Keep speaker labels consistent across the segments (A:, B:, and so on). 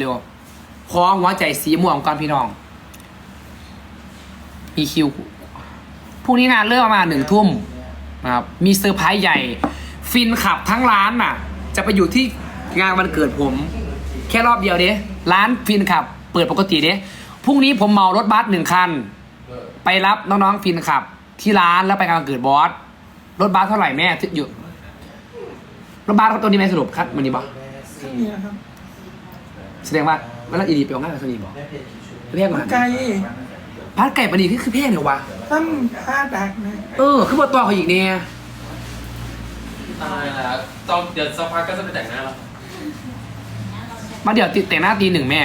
A: เร็วๆขอหัวใจสีม่วงก่อนพี่น้อง มีคิวพรุ่งนี้งานเริ่มประมาณหนึ่งทุ่มนะครับ มีเซอร์ไพรส์ใหญ่ ฟินขับทั้งร้านน่ะ จะไปอยู่ที่งานวันเกิดผม แค่รอบเดียวเด้ร้านฟินขับ เปิดปกติเด้พรุ่งนี้ผมเมารถบัสหนึ่งคัน ไปรับน้องๆฟินขับ ที่ร้านแล้วไปงานวันเกิดบอส รถบัสเท่าไหร่แม่ที่อยู่ รถบัสตัวนี้ไหมสรุปครับมันนี้บอ
B: ข้างนี้นะครับ
A: แสดงว่าเวลาอีดีไปเอาง่ายกว่าสนีบอกเรียกมา
B: ไก่
A: พัดไก่ปนีคือคือเพศเนี่ยวะ
B: ตั้มห้าดักนะ
A: เออ คือมาตัวเขาอีกเนี่ย
C: ตายแล้วตอนเดี๋ยวสักพักก็จะไปแต่งหน้าแล้ว
A: มาเดี๋ยวติดแต่งหน้าตีหนึ่งแม่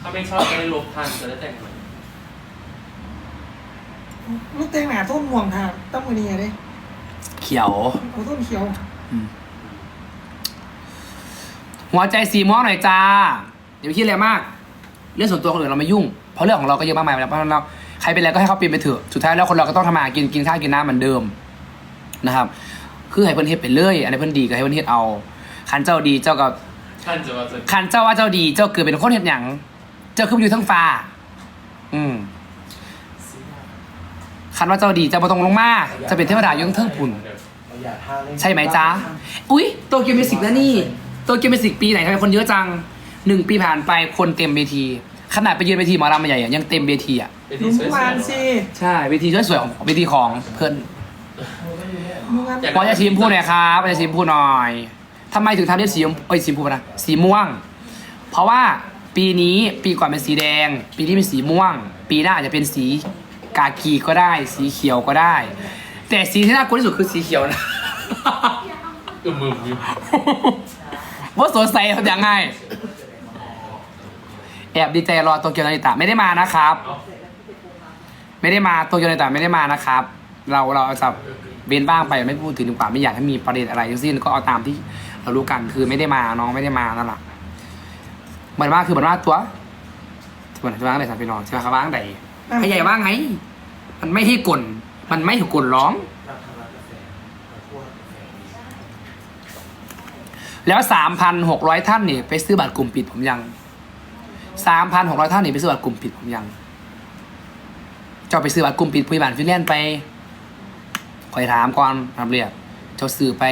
C: ถ้าไม่ชอบก็ได้ลบทันจะได้แต่งใหม่
B: ไม่แต่งหนาต้นม่วงค่ะตั้มมือนี้ไงเด้
A: เขียว
B: เอาต้นเขียว
A: หัวใจสีม่วงหน่อยจ้าอย่าไปคิดอะไรมาก เรื่องส่วนตัวคนอื่นเราไม่ยุ่ง เพราะเรื่องของเราก็เยอะมากมายแล้วเพราะฉะนั้นเราใครเป็นอะไรก็ให้เขาเป็นไปเถอะสุดท้ายแล้วคนเราก็ต้องทำมาหากินกินข้าวกินน้ำเหมือนเดิมนะครับ คือให้เพิ่นเฮ็ดไปเรื่อยอันไหนเพิ่นดีก็ให้เพิ่นเฮ็ดเอาคันเจ้าดีเจ้าก็
C: ท่านจะว่าจะ
A: คันเจ้าว่าเจ้าดี เจ้าเกิดเป็นคนเฮ็ดหยังเจ้าขึ้นไปอยู่ทั้งฟ้า อืมคันว่าเจ้าดีเจ้าบ่ต้องลงมาจะเป็นเทวดาอยู่ทั้งเทิงปุ่น ใช่ไหมจ๊ะ อุ๊ย โตเกียวมิวสิกนะนี่ โตเกียวมิวสิกปีไหนทำไมคนเยอะจังหนึ่งปีผ่านไปคนเต็มเวที ขนาดไปยืนเวทีหมอลำมาใหญ่อะยังเต็มเวทีอะ
C: ไป
B: ห
C: ที่
B: นุ่ม
C: สวย
B: วาน
C: ๆ
B: สิ
A: ใช่เวทีสวยๆของเวทีของเพื่อน
B: มึงงาน
A: พอจะชิมพูดหน่อยครับพอจะชิมพูดหน่อยทำไมถึงทำได้สีชมเอ้ยสีชมพูนะสีม่วง เพราะว่าปีนี้ปีก่อนเป็นสีแดง ปีนี้เป็นสีม่วง ปีหน้าอาจจะเป็นสีกากีก็ได้ สีเขียวก็ได้ แต่สีที่น่ากลัวที่สุดคือสีเขียวนะ
C: อึมมึมอยู่
A: ว่าสดใสเขายังไงแอบดีใจรอโตเกียวนาริตะไม่ได้มานะครับ ไม่ได้มาโตเกียวนาริตะไม่ได้มานะครับ เราเราจะเว้นบ้างไปไม่พูดถึงดีกว่าไม่อยากให้มีประเด็นอะไรทั้งสิ้นก็เอาตามที่เรารู้กันคือไม่ได้มาน้องไม่ได้มานั่นแหละเหมือนว่าคือเหมือนว่าตัวเหมือนว่าอะไรสักพี่น้องใช่ไหมครับว่างใดให้ใหญ่ว่างไงมันไม่ให้กลนมันไม่ให้กลนร้อง แล้วสามพันหกร้อยท่านนี่ไปซื้อบัตรกลุ่มปิดผมยังสามพันหกร้อยท่านนี่ไปซื้อบัตรกลุ่มปิดผมยังเจ้าไปซื้อบัตรกลุ่มปิดผู้บานฟินแลนด์ไปคอยถามก่อนรับเรียบเจ้าซื้อไป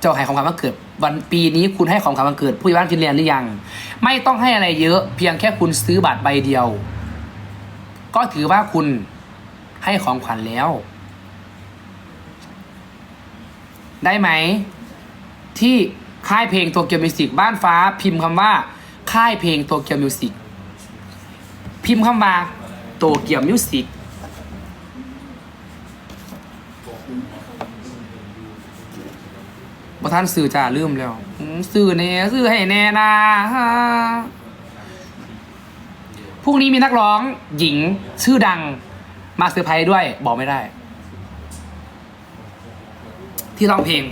A: เจ้าให้ของขวัญวันเกิด วันปีนี้คุณให้ของขวัญวันเกิดผู้บ้านฟินแลนด์หรือยัง ไม่ต้องให้อะไรเยอะ เพียงแค่คุณซื้อบัตรใบเดียว ก็ถือว่าคุณให้ของขวัญแล้ว ได้ไหม ที่ค่ายเพลงโตเกียวมิวสิกบ้านฟ้า พิมพ์คำว่า ค่ายเพลงโตเกียวมิวสิกพิมพ์คำว่าโตเกียวมิวสิกบท่านสื่อจ่าลืมแล้วสื่อแน่สื่อให้แน่นะฮะพรุ่งนี้มีนักร้องหญิงชื่อดังมาเซอร์ไพรส์ด้วยบอกไม่ได้ ที่ร้องเพลง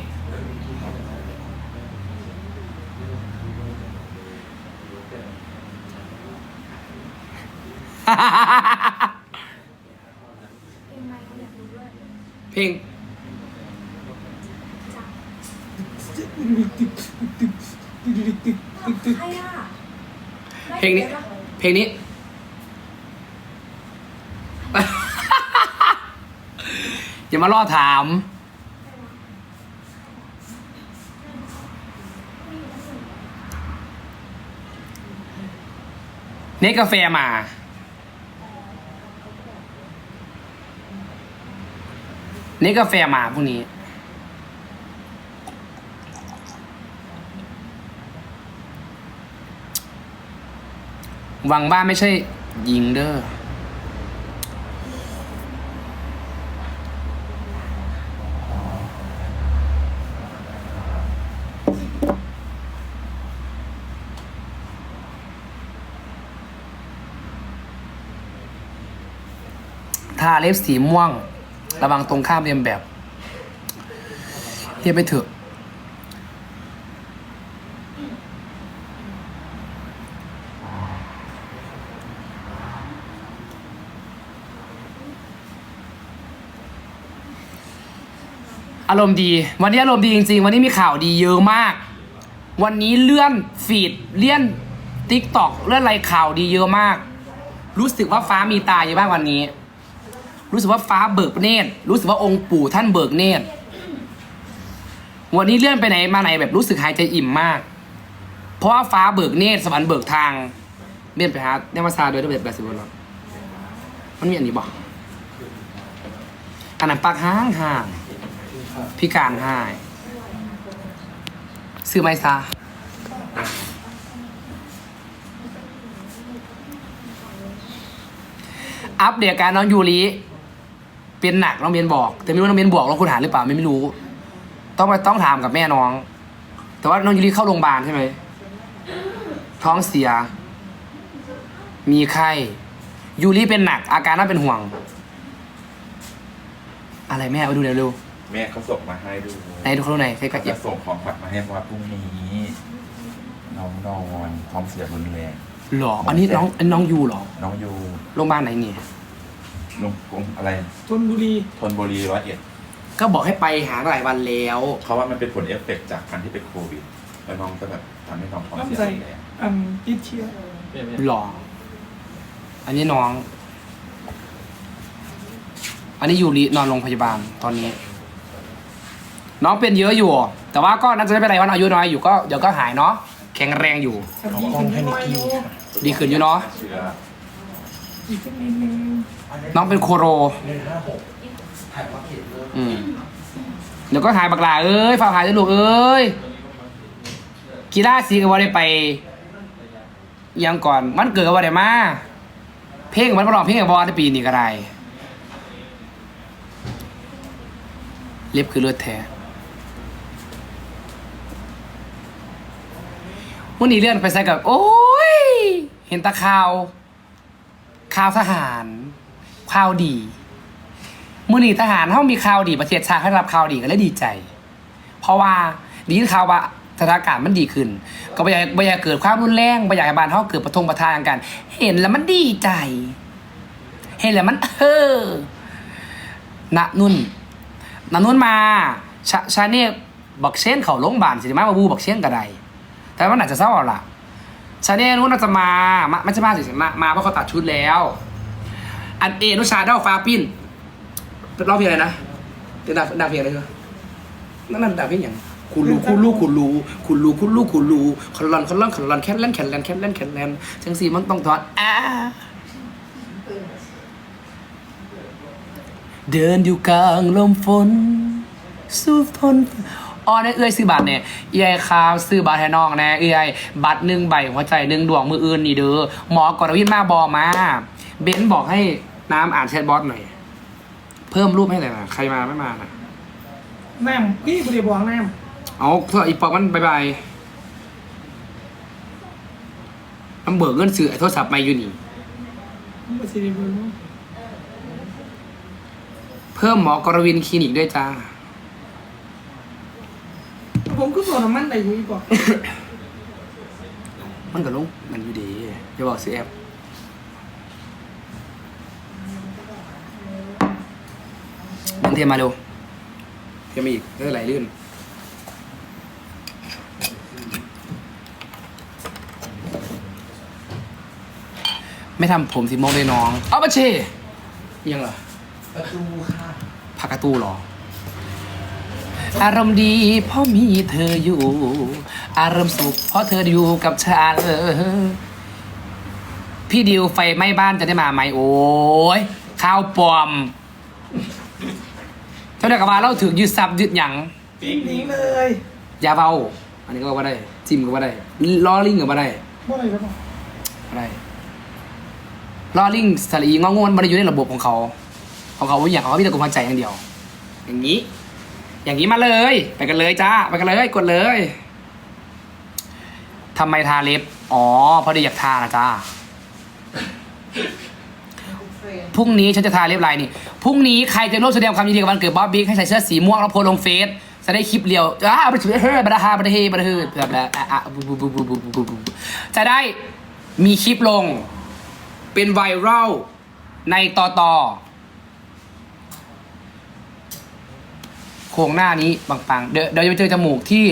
A: เพลง
D: ใครอะ
A: เพลงนี้ เพลงนี้ อย่ามาล่อถาม เนกกาแฟมา นกกาแฟมาพวกนี้ หวังว่าไม่ใช่หญิงเด้อทาเล็บสีม่วง ระวังตรงข้ามเรียนแบบเรียนไปเถอะอารมณ์ดี วันนี้อารมณ์ดีจริง ๆ วันนี้มีข่าวดีเยอะมาก วันนี้เลื่อนฟีดเลื่อนติ๊กตอกเลื่อนอะไรข่าวดีเยอะมาก รู้สึกว่าฟ้ามีตาเยอะมากวันนี้ รู้สึกว่าฟ้าเบิกเนตรรู้สึกว่าองค์ปู่ท่านเบิกเนตรวันนี้เลื่อนไปไหนมาไหนแบบรู้สึกหายใจอิ่มมาก เพราะว่าฟ้าเบิกเนตรสวรรค์เบิกทางเลื่อนไปหาเนมาซาโดยระเบียบแบบสิบวันมันมีอันนี้บอกอันนั้นปากห้างห่างพิการหายซื้อไหมซาอัปเดตการน้องยูริ เป็นหนักน้องเบียนบอก แต่ไม่รู้น้องเบียนบอกแล้วคุณหาหรือเปล่าไม่รู้ ต้องไปต้องถามกับแม่น้อง แต่ว่าน้องยูริเข้าโรงพยาบาลใช่ไหมท้องเสีย มีไข้ยูริเป็นหนัก อาการน่าเป็นห่วง อะไรแม่เอาไปดูเร็ว
D: แม่เขาส่งมาให้ดู
A: ๆไหนดูเขาดูหน่อยใกล้
D: เขา
A: ๆเก็
D: จะ
A: บ
D: ส่งของขวัญมาให้ว่าพรุ่งนี้น้องนอนท้องเสียรุนแรง
A: หรออันนี้น้องอันนี้น้องยูเหรอ
D: น้องอยู่
A: โรงพยาบาลไหนเนี่ ย
D: โรงกรมอะไร
B: ชนบุรี
D: ทนบุรีร้อยเอ็ด
A: ก็บอกให้ไปหาหลายวันแล้ว
D: เขาว่ามันเป็นผลเอฟเฟกต์จากการที่เป็นโควิด แล้วน้องก็แบบทำให้น้องท้องเสีย
B: ลำไส้
D: รุนแรง
B: อันติดเชื้อ
A: หรออันนี้น้อง อันนี้ยูรินอนโรงพยาบาลตอนนี้ น้องเป็นเยอะอยู่ แต่ว่าก็น่าจะไม่เป็นไรวันอายุน้อยอยู่ก็เดี๋ยวก็หายเนาะแข็งแรงอยู่
B: สักทีขึ้นน้อยอยู่
A: ดีขึ้นอยู่เนาะ
D: เชื้อ
B: อีกสักนิดนึง
A: น้องเป็นโคโรอืมเดี๋ยวก็หายบักหลาเอ้ยฝากหายด้วยลูกเอ้ยกีฬาสีก็ว่าได้ไป ยังก่อนมันเกิดกับว่าได้มา เพลงมันมาลองเพลงกับบอลในปีนี้ก็ได้เล็บคือเลือดแท้วันนี้เลื่อนไปใส่กับ โอ้ย เห็นตาข่าวข่าวทหาร ข่าวดีมือนีทหารเขามีข่าวดีประเทศชาติให้รับข่าวดีก็เลยดีใจ เพราะว่าดีข่าวว่าสถานการณ์มันดีขึ้น ก็ไม่อยากไม่อยากเกิดความรุนแรงไม่อยากให้บ้านเขาเกิดประทงประทานกัน เห็นแล้วมันดีใจ เห็นแล้วมันเออณนุ่นณนุ่นมาชาชาเน่บักเช่นเขาลงบาลสิมาบาบูบักเช่นกระไดแต่ว่าน่าจะเศร้าเอาล่ะชาเน่นู้นน่าจะมามาไม่ใช่มาสิมามาเพราะเขาตัดชุดแล้ว อันเอนุชาเด้าฟ้าปิ้นร้องเพลงอะไรนะเป็นดาวดาวเพลงอะไรก็นั่นนั่นดาวเพลงอย่างคุณรู้คุณรู้คุณรู้คุณรู้คุณรู้คุณรู้คอนลอนคอนลอนคอนลอนแคทแลนแคทแลนแคทแลนแคทแลนจังสีมันต้องถอดอ่าเดินอยู่กลางลมฝน สู้ทนอ๋อในเอื้อยซื้อบัตรเนี่ยเอื้อยคาวซื้อบัตรให้น้องแน่เอื้อยบัตรหนึ่งใบหัวใจหนึ่งดวงมืออื่นนี่เด้อหมอกรวินมาบอมา เบนซ์บอกให้น้ำอ่านแชทบอสหน่อย เพิ่มรูปให้หน่อยนะใครมาไม่มานะ
B: น้ำพี่บริบอกน้
A: เอาโทรอีปอกมันบายบายมันเบิกเงินซื้อไอ้โทรศัพท์มาอยู่นี่ำ
B: ไม่ใช่บริบอก
A: เพิ่มหมอกรวินคลินิกด้วยจ้า
B: ผมก็บอกน้ำมันได้อยู่อีกบอก
A: มันก็ลงมันอยู่ดีอย่าบอกซื้อแอปมัน เทียมมาเร็วเทียมมาอีกเรื่องไหลลื่นไม่ทำผมสีม่วงเลยน้อง เอามาเชยังเหรอ
E: ประตูค่ะ
A: ผักกระตูเหรอ อารมณ์ดีเพราะมีเธออยู่ อารมณ์สุขเพราะเธออยู่กับฉันพี่ดิวไฟไหม้บ้านจะได้มาไหมโอ้ยข้าวปลอม เท่าเดียวกับว่าเราถึงยึดซับยึดหยัง
B: ปิ๊กนิงเลย
A: อยาเบาอันนี้ก็ว่าได้จิ้มก็ว่าได้ล้อลิงก็ว่าได้
B: บ่อะไรแล้วบอก
A: อะไรล้อลิงสลีงองวนมันอยู่ในระบบของเขาของเขาอย่างเขาพี่ตะกุมพันใจอย่างเดียว อย่างนี้ อย่างนี้มาเลย ไปกันเลยจ้าไปกันเลยกดเลยทำไมทาเล็บ อ๋อเพราะเดียวอยากทานะจ้า พรุ่งนี้ฉันจะทาเล็บลายนี่พรุ่งนี้ใครจะร่วมแสดงความยินดีกับวันเกิดบ๊อบบิ๊กให้ใส่เสื้อสีม่วงแล้วโพสต์ลงเฟซจะได้คลิปเรียวอ้าวไปเฮ้ยบัตฮาบัตเฮบัตเฮแบบแบบอะอะบูบูบูบูบูบูบูจะได้มีคลิปลง เป็นไวรัลในต่อต่อโครงหน้านี้ปังๆเดี๋ยวเดี๋ยวจะไปเจอจมูกที่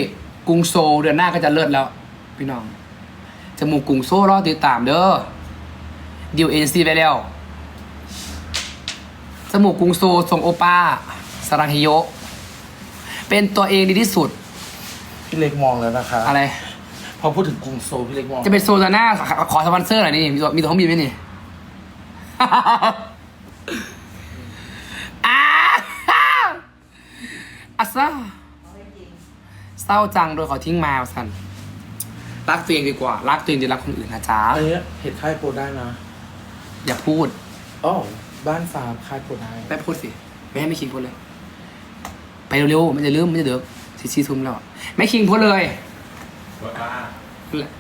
A: กรุงโซลเดือนหน้าก็จะเลิศแล้ว พี่น้องจมูกกรุงโซลรอติดตามเด้อดิวเอ็นซีไปแล้ว จมูกกรุงโซลทรงโอป้าสรังฮิโยะเป็นตัวเองดีที่สุด
D: พี่เล็กมองแล้วนะคะ
A: อะไร
D: พอพูดถึงกรุงโซลพี่เล็กมอง
A: จะเป็นโซลาน่าขอสปอนเซอร์หน่อยนี่มีตัวมีตัวเครื่องบินไหมนี่ อาอาซาเศร้าจังโดยเขาทิ้งมาสันรักตัวเองดีกว่า รักตัวเองดีรักคนอื่นนะจ๊ะ
D: อันนี้เห็ดค่ายโปรได้นะ
A: อย่าพูด
D: อ๋อ บ้านฟาร์มค่ายโปรได้
A: แม่พูดสิไม่ให้ไม่คิงพูดเลย ไปเร็วๆมันจะลืมมันจะเดือดซีซีทุ่มแล้วไม่คิงพูดเลย
C: ว่าบ้า
A: นั่นแหละ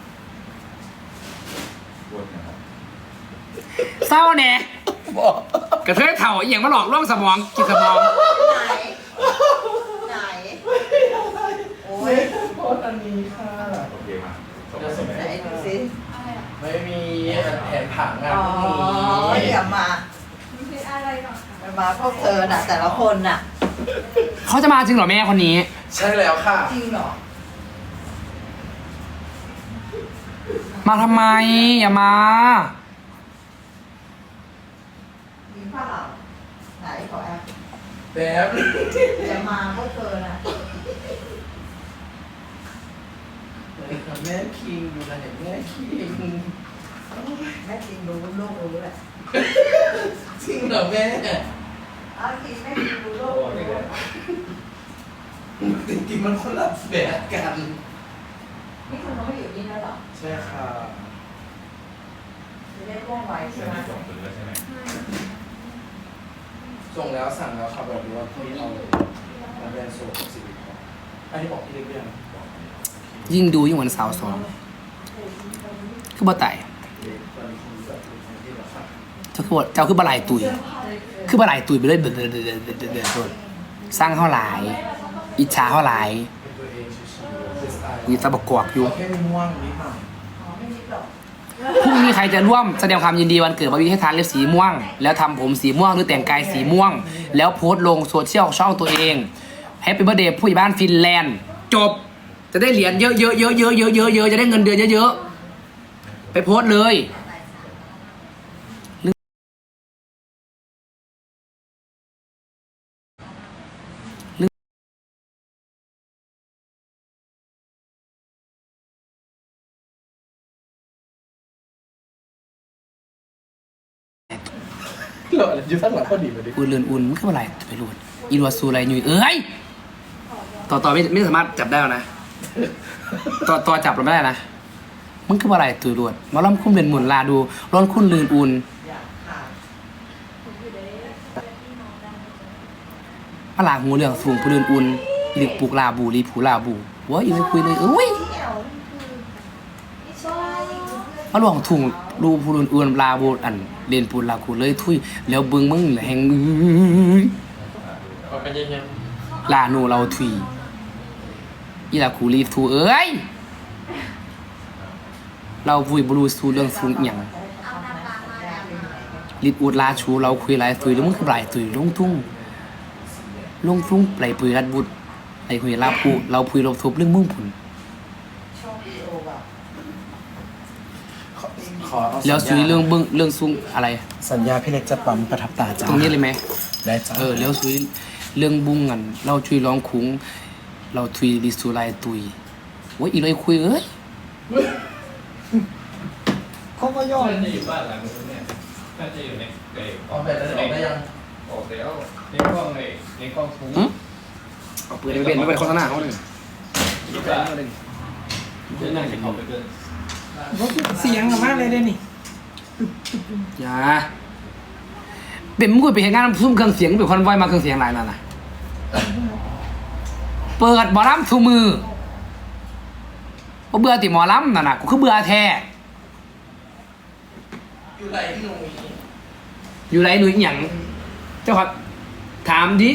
A: เศร้าแน่
D: บอก
A: กระเทยเถ่าอหย่างมาหลอกล่วงสมองกินสมอง
E: ไหน ไหน โอ้ย
D: โพสอันนี้ค่ะ
C: โอเคมา
E: ไหนดูสิ
D: ไม่มีแผนผังอะ
E: อ๋อ
D: พรุ่งนี้
E: อย่ามาไม่มาพวกเธอน่ะ แต่ละคนน่ะ
A: เขาจะมาจริงเหรอแม่คนนี้
D: ใช่แล้วค่ะ
E: จริงเหรอ
A: มาทำไม อย่ามา
E: มีเปล่าไหนขอแอป
D: แบบ
E: อย่ามาพวกเธอน่ะ
D: แม่คิงอยู่ไหนแม่คิง
E: แม่จริงรู้โลกรู้แหละ
D: จริงเหรอแม่
E: อ้าวจริงแม่จริงรู้โลกรู้
D: จริงๆมันคนละแบบกัน
E: นี่คุณต้องมาอยู่นี่แล้วเหรอ
D: ใช่ค่ะ
E: จะได้ว่องไวใช่ไหม
C: ส่งถึงแล้วใช่ไหม
D: ส่งแล้วสั่งแล้วค่ะแบบว่าพี่เอาเลยมาแบรนด์โซ่สิริพรอันนี้บอกพี่เล็กเรียง
A: ยิ่งดูยิ่งเหมือนสาวสองคือบ่ไต่
D: เจ้า
A: คือบ่เจ้าคือบ่หลายตุย คือบ่หลายตุยไปเลยเดือดเดือดเดือดเดือดเดือดเดสร้างเขาหลาย อิจฉาเขาหลาย
D: เป็นตัวเองชิวๆเป็นสไตล์
A: มีตะบกกวกอยู่พรุ่งนี้ใครจะร่วมแสดงความยินดีวันเกิดบาร์บี้ให้ทานเล็บสีม่วง แล้วทำผมสีม่วงหรือแต่งกายสีม่วง แล้วโพสต์ลงโซเชียลช่องตัวเองแฮปปี้เบ t ร์เดย์ผู้ใหญ่บ้านฟินแลนด์ จบ จะได้เหรียญเยอะเยอะเยอะเยอะเยอะเยอะเยอะจะได้เงินเดือนเยอะๆไปโพสต์เลย
D: เราอะไรอยู่ข้งหลังก็ดีมาดิ
A: อุ่นเรือนอุ่นมันคืออะไรไปรูดอีรัวซูไรหนุ่ยเอ้ยต่อต่อไม่ไม่สามารถจับได้แล้วนะต่อต่อจับเราไม่ได้นะมันคืออะไรตุยรวดมาล้อมคุ้มเรือนหมุนลาดูร้อนคุ้นเรือนอุ่น
E: อยา
A: ลาหูเรื่องสูงผู้เรือนอุ่นหรือปลูกลาบูรีผูลาบูว้าอีไม่คุยเลยเอ้ย
E: เที่ยวไม่ใช่
A: มาหลวงถุงรูผู้เรือนอุ่นลาบูอัน เรียนปูนลาคูเลยทุยแล้วเบิ้งมึงแหง
D: เอาไปเย็น
A: ลาโนเราทุยอีลาคูรีทูเอ้ยเราวุยบรูสูเรื่องสูงอหย่างลิดอูดลาชูเราคุยหลายตุยแล้วมึงคือหลายตุยลงทุ่งลงทุ่งไหลปุยรัดบุตรไหลคุยลาผูเราพุยลบทุบเรื่องมึงผุน
E: ช่องวิดีโอแบบ
D: ขอขอเอา
A: แล้วซุยเรื่องเบิ้งเรื่องซุ้งอะไร
D: สัญญาพี่เล็กจะปั๊มประทับตาจ้า
A: ตรงนี้เลยไหม
D: ได้จ้า
A: เออแล้วซุยเรื่องบุ้งกันเราชุยร้องคุ้ง เราทุยลิสูลายตุยโอ้ยอีเลยคุยเอ้ย
B: เขาก็ย่อ
C: น่าจะอยู่บ้านหลังนู้นเนี่ยน่าจะอยู่ในใน
D: ออกแบบจะออกได้ยัง
C: ออกแล้วในกล้องในในกล้องฟุ้ง
A: เอาปืนไปเป็นไม่เป็นโฆษณาเขาเลย
C: คิดว่าเดินหน้าจะเข้าไปเดิน
B: เขาคือเสียงกับมากเลยเด้นี่
A: อย่าเป็นมึงกูไปเห็นงานซุ่มเครื่องเสียงเป็นคนไวมาเครื่องเสียงหลายนั่นน่ะเปิดหมอลำทูมือบ่เบื่อติหมอลำนั่นน่ะกูคือเบื่อแท้
D: อยู่ไหนหนู
A: อยู่ไรหนุ่ยหยังเจ้าครับถามดิ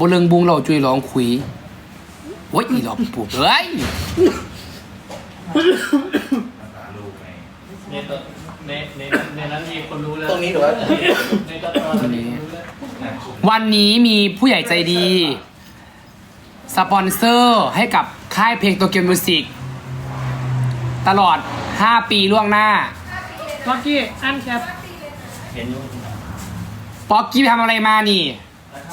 A: บเริงบุงเราจุยร้องคุยโอ้ยอีหลอกปูเอ้ย
C: ในตอนในในในในนั้นมีคนรู้แล้ว
D: ตรงนี้หรือว่า
C: ในตอนตอน
A: ตรงนี้
C: รู้แล้ว
A: วันนี้มีผู้ใหญ่ใจดี สปอนเซอร์ให้กับค่ายเพลงโตเกียวมิวสิกตลอด 5 ปีล่วงหน้า
B: ล็อกกี้อันแคป
C: เห็นอยู่
A: ป๊อกกี้ไปทำอะไรมานี่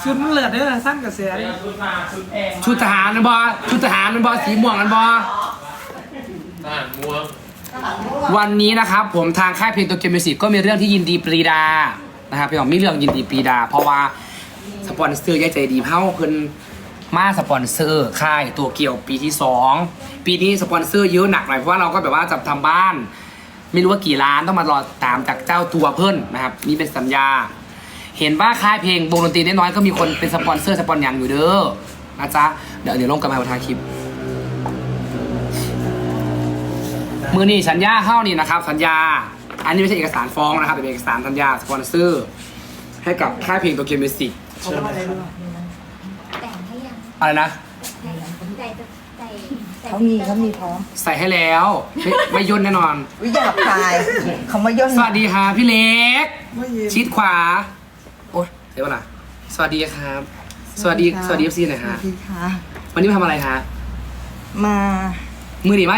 B: ชุดมันเหลือดเด้อสั้นกับเสีย
C: เดี๋ยวชุดมาชุดแพง
A: ชุดทหารนันบอชุดทหารนันบอสีม่วงนันบอ
C: ทหารม่วง
A: วันนี้นะครับผมทางค่ายเพลงโตเกียวมิวสิกก็มีเรื่องที่ยินดีปรีดานะครับพี่น้องมีเรื่องยินดีปรีดา เพราะว่าสปอนเซอร์ใหญ่ใจดีเฮ้าเพิ่นมาสปอนเซอร์ค่ายตัวเกี่ยวปีที่สองปีนี้สปอนเซอร์เยอะหนักหน่อยเพราะว่าเราก็แบบว่าจะทำบ้าน ไม่รู้ว่ากี่ล้านต้องมารอตามจากเจ้าตัวเพิ่นนะครับนี่เป็นสัญญา เห็นว่าค่ายเพลงวงดนตรีน้อยๆก็มีคนเป็นสปอนเซอร์สปอนอย่างอยู่เด้อนะจ๊ะเดี๋ยวเดี๋ยวลงกันมาบนทางคลิป มือนี่สัญญาเข้านี่นะครับ สัญญา อันนี้ไม่ใช่เอกสารฟ้องนะครับแต่เป็นเอกสารสัญญาสปอนเซอร์ให้กับค่ายเพลงตัวเกมมิวสิก
B: เขาว่าอะไรด้วย
E: แต่งให้ยัง
A: อะไรนะ
E: ใจจะใจ
F: เขามีเขามีพร้อม
A: ใส่ให้แล้วไม่ไม่ย่นแน่นอน
F: วิหยาบคายเขามาย่น
A: สวัสดีครับพี่เล็ก
B: ไม่เย็น
A: ชิดขวา โอ้ยเดี๋ยวก่อนนะสวัสดีครับ สวัสดีสวัสดีเอฟซีหน่อย
F: ส
A: ฮะ
F: วัสดีค่ะ
A: วันนี้มาทำอะไรฮะ
F: มา
A: มือหนีมา